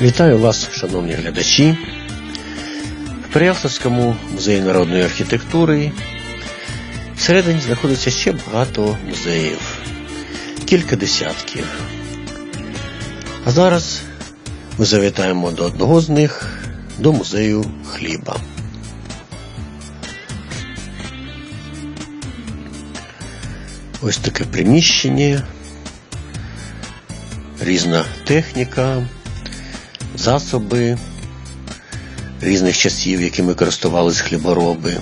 Вітаю вас, шановні глядачі. В Переяславському музеї народної архітектури всередині знаходиться ще багато музеїв, кілька десятків. А зараз ми завітаємо до одного з них, до музею хліба. Ось таке приміщення, різна техніка, засоби різних часів, якими користувались хлібороби.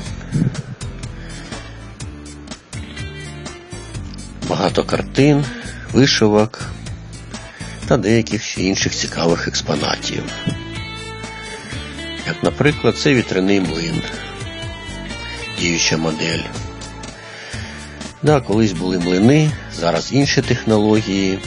Багато картин, вишивок та деяких ще інших цікавих експонатів. Як, наприклад, це вітряний млин, діюча модель. Да, колись були млини, зараз інші технології.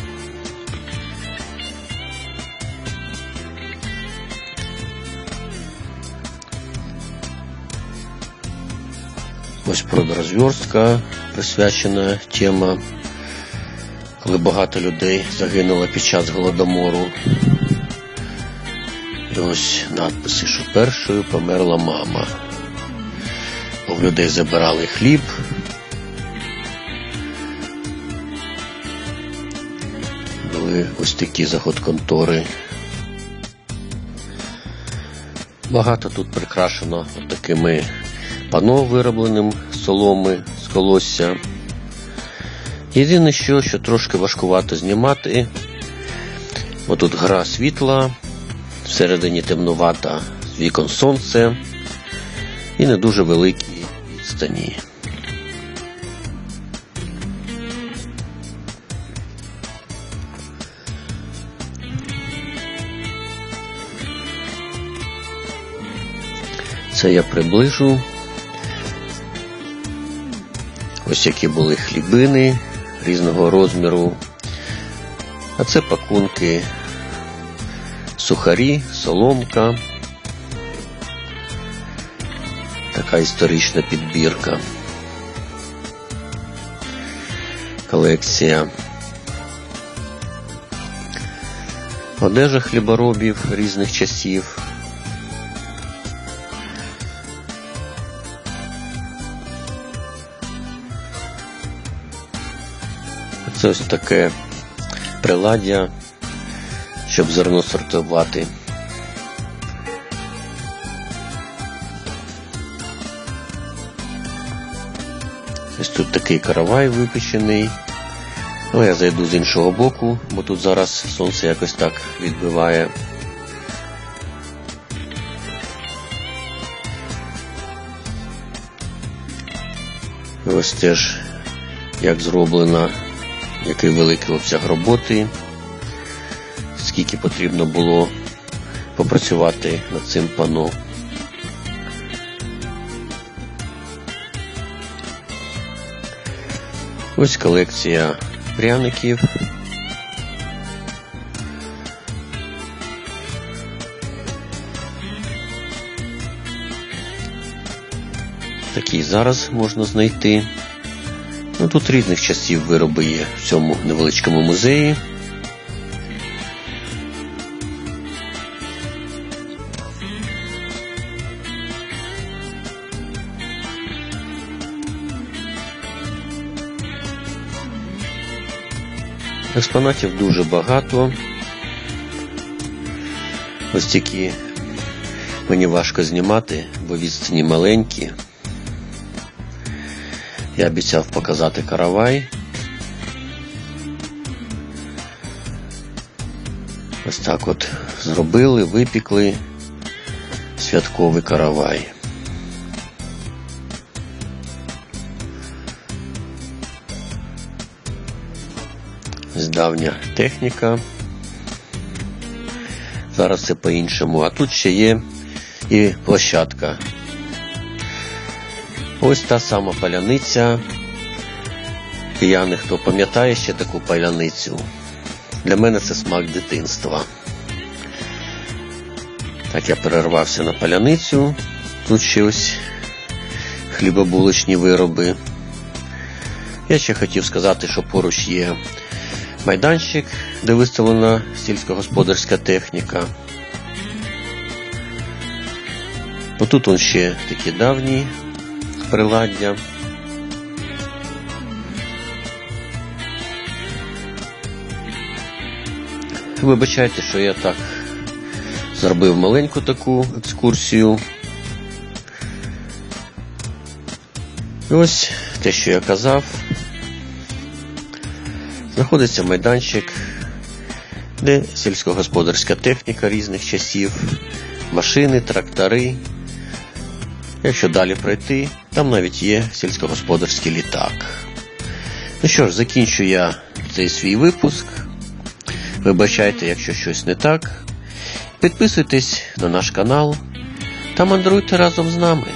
Ось продразверстка присвячена тема, коли багато людей загинуло під час голодомору. І ось надписи, що першою померла мама. В людей забирали хліб. Були ось такі заходконтори. Багато тут прикрашено такими пано виробленим соломи з колосся. Єдине, що, що трошки важкувато знімати, бо тут гра світла, всередині темнувата з вікон сонце і не дуже великі відстані. Це я приближу. Ось які були хлібини різного розміру. А це пакунки, сухарі, соломка. Така історична підбірка. Колекція. Одежа хліборобів різних часів. Це ось таке приладдя, щоб зерно сортувати. Ось тут такий каравай випечений. Але я зайду з іншого боку, бо тут зараз сонце якось так відбиває. Ось теж як зроблена який великий обсяг роботи, скільки потрібно було попрацювати над цим пано. Ось колекція пряників. Такі зараз можна знайти. Ну, тут різних часів вироби є в цьому невеличкому музеї. Експонатів дуже багато. Ось тільки мені важко знімати, бо відстані маленькі. Я обіцяв показати каравай. Ось так от зробили, випікли святковий каравай. Ось давня техніка. Зараз це по-іншому. А тут ще є і площадка Ось та сама паляниця. Кияни, хто пам'ятає ще таку паляницю. Для мене це смак дитинства. Так, я перервався на паляницю. Тут ще ось хлібобулочні вироби. Я ще хотів сказати, що поруч є майданчик, де виставлена сільськогосподарська техніка. Отут он ще такі давні приладдя. Вибачайте, що я так зробив маленьку таку екскурсію. Ось те, що я казав. Знаходиться майданчик, де сільськогосподарська техніка різних часів, машини, трактори. Якщо далі пройти, там навіть є сільськогосподарський літак. Ну що ж, закінчу я цей свій випуск. Вибачайте, якщо щось не так. Підписуйтесь на наш канал та мандруйте разом з нами.